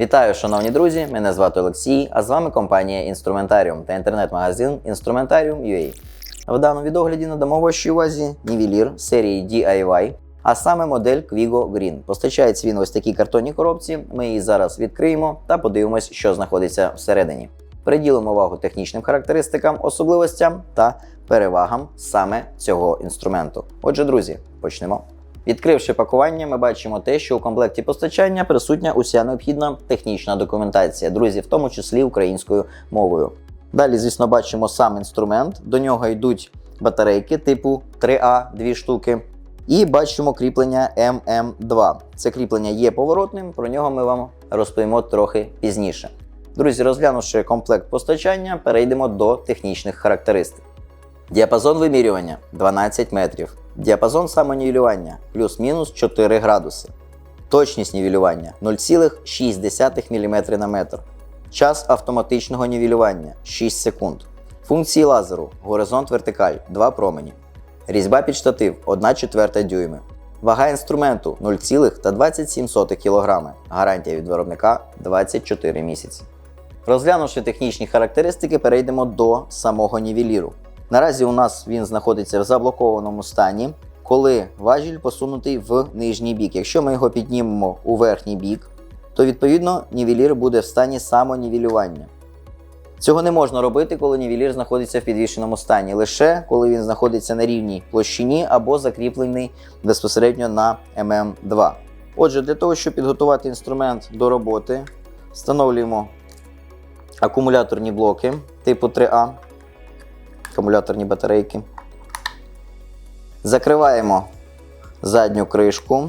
Вітаю, шановні друзі! Мене звати Олексій, а з вами компанія Інструментаріум та інтернет-магазин Instrumentarium.ua. В даному відогляді надамо вашій увазі нівелір серії DIY, а саме модель Quigo Green. Постачається він ось такій картонній коробці. Ми її зараз відкриємо та подивимось, що знаходиться всередині. Приділимо увагу технічним характеристикам, особливостям та перевагам саме цього інструменту. Отже, друзі, почнемо. Відкривши пакування, ми бачимо те, що у комплекті постачання присутня уся необхідна технічна документація, друзі, в тому числі українською мовою. Далі, звісно, бачимо сам інструмент. До нього йдуть батарейки типу 3А, дві штуки. І бачимо кріплення MM2. Це кріплення є поворотним, про нього ми вам розповімо трохи пізніше. Друзі, розглянувши комплект постачання, перейдемо до технічних характеристик. Діапазон вимірювання 12 метрів. Діапазон самонівелювання плюс-мінус 4 градуси. Точність нівелювання 0,6 мм на метр. Час автоматичного нівелювання 6 секунд. Функції лазеру горизонт вертикаль 2 промені. Різьба під штатив 1 четверта дюйми. Вага інструменту 0,27 кг. Гарантія від виробника 24 місяці. Розглянувши технічні характеристики, перейдемо до самого нівеліру. Наразі у нас він знаходиться в заблокованому стані, коли важіль посунутий в нижній бік. Якщо ми його піднімемо у верхній бік, то відповідно нівелір буде в стані самонівелювання. Цього не можна робити, коли нівелір знаходиться в підвішеному стані, лише коли він знаходиться на рівній площині або закріплений безпосередньо на ММ2. Отже, для того, щоб підготувати інструмент до роботи, встановлюємо акумуляторні блоки типу 3А, акумуляторні батарейки. Закриваємо задню кришку.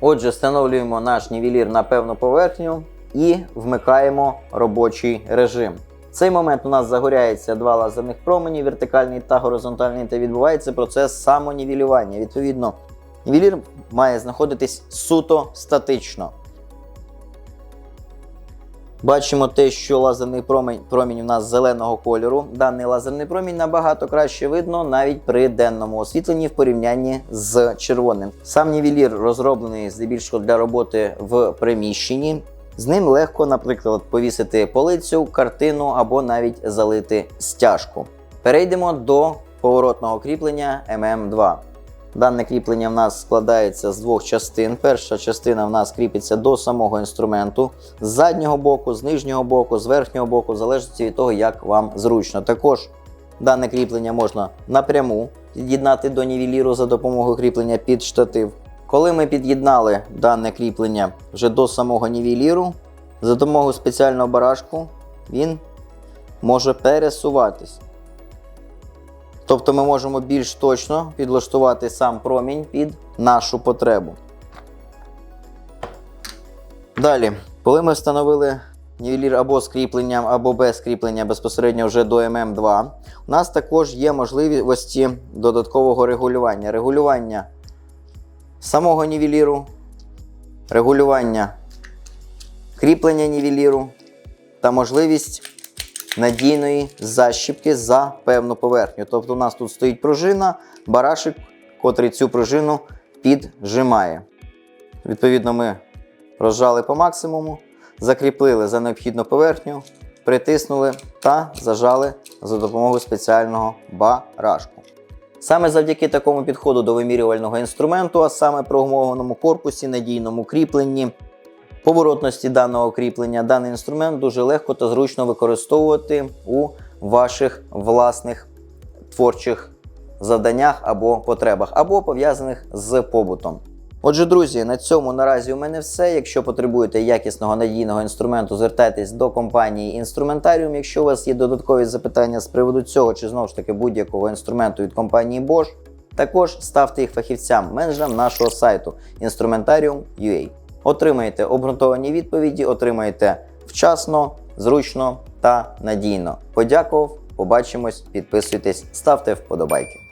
Отже, встановлюємо наш нівелір на певну поверхню і вмикаємо робочий режим. В цей момент у нас загоряється два лазерних промені, вертикальний та горизонтальний, та відбувається процес самонівелювання. Відповідно, нівелір має знаходитись суто статично. Бачимо те, що лазерний промінь, промінь у нас зеленого кольору. Даний лазерний промінь набагато краще видно навіть при денному освітленні в порівнянні з червоним. Сам нівелір розроблений здебільшого для роботи в приміщенні. З ним легко, наприклад, повісити полицю, картину або навіть залити стяжку. Перейдемо до поворотного кріплення MM2. Дане кріплення в нас складається з двох частин. Перша частина в нас кріпиться до самого інструменту з заднього боку, з нижнього боку, з верхнього боку, в залежності від того, як вам зручно. Також дане кріплення можна напряму під'єднати до нівеліру за допомогою кріплення під штатив. Коли ми під'єднали дане кріплення вже до самого нівеліру, за допомогою спеціального барашку він може пересуватись. Тобто ми можемо більш точно підлаштувати сам промінь під нашу потребу. Далі, коли ми встановили нівелір або з або без кріплення безпосередньо вже до ММ2, у нас також є можливості додаткового регулювання. Регулювання самого нівеліру, регулювання кріплення нівеліру та можливість надійної защіпки за певну поверхню. Тобто у нас тут стоїть пружина, барашик, котрий цю пружину піджимає. Відповідно, ми розжали по максимуму, закріпили за необхідну поверхню, притиснули та зажали за допомогою спеціального барашку. Саме завдяки такому підходу до вимірювального інструменту, а саме прогумованому корпусі, надійному кріпленні, поворотності даного кріплення, даний інструмент дуже легко та зручно використовувати у ваших власних творчих завданнях або потребах, або пов'язаних з побутом. Отже, друзі, на цьому наразі у мене все. Якщо потребуєте якісного надійного інструменту, звертайтесь до компанії Інструментаріум. Якщо у вас є додаткові запитання з приводу цього чи знову ж таки будь-якого інструменту від компанії Bosch, також ставте їх фахівцям, менеджерам нашого сайту Instrumentarium.ua. Отримаєте обґрунтовані відповіді, отримаєте вчасно, зручно та надійно. Подякував, побачимось, підписуйтесь, ставте вподобайки.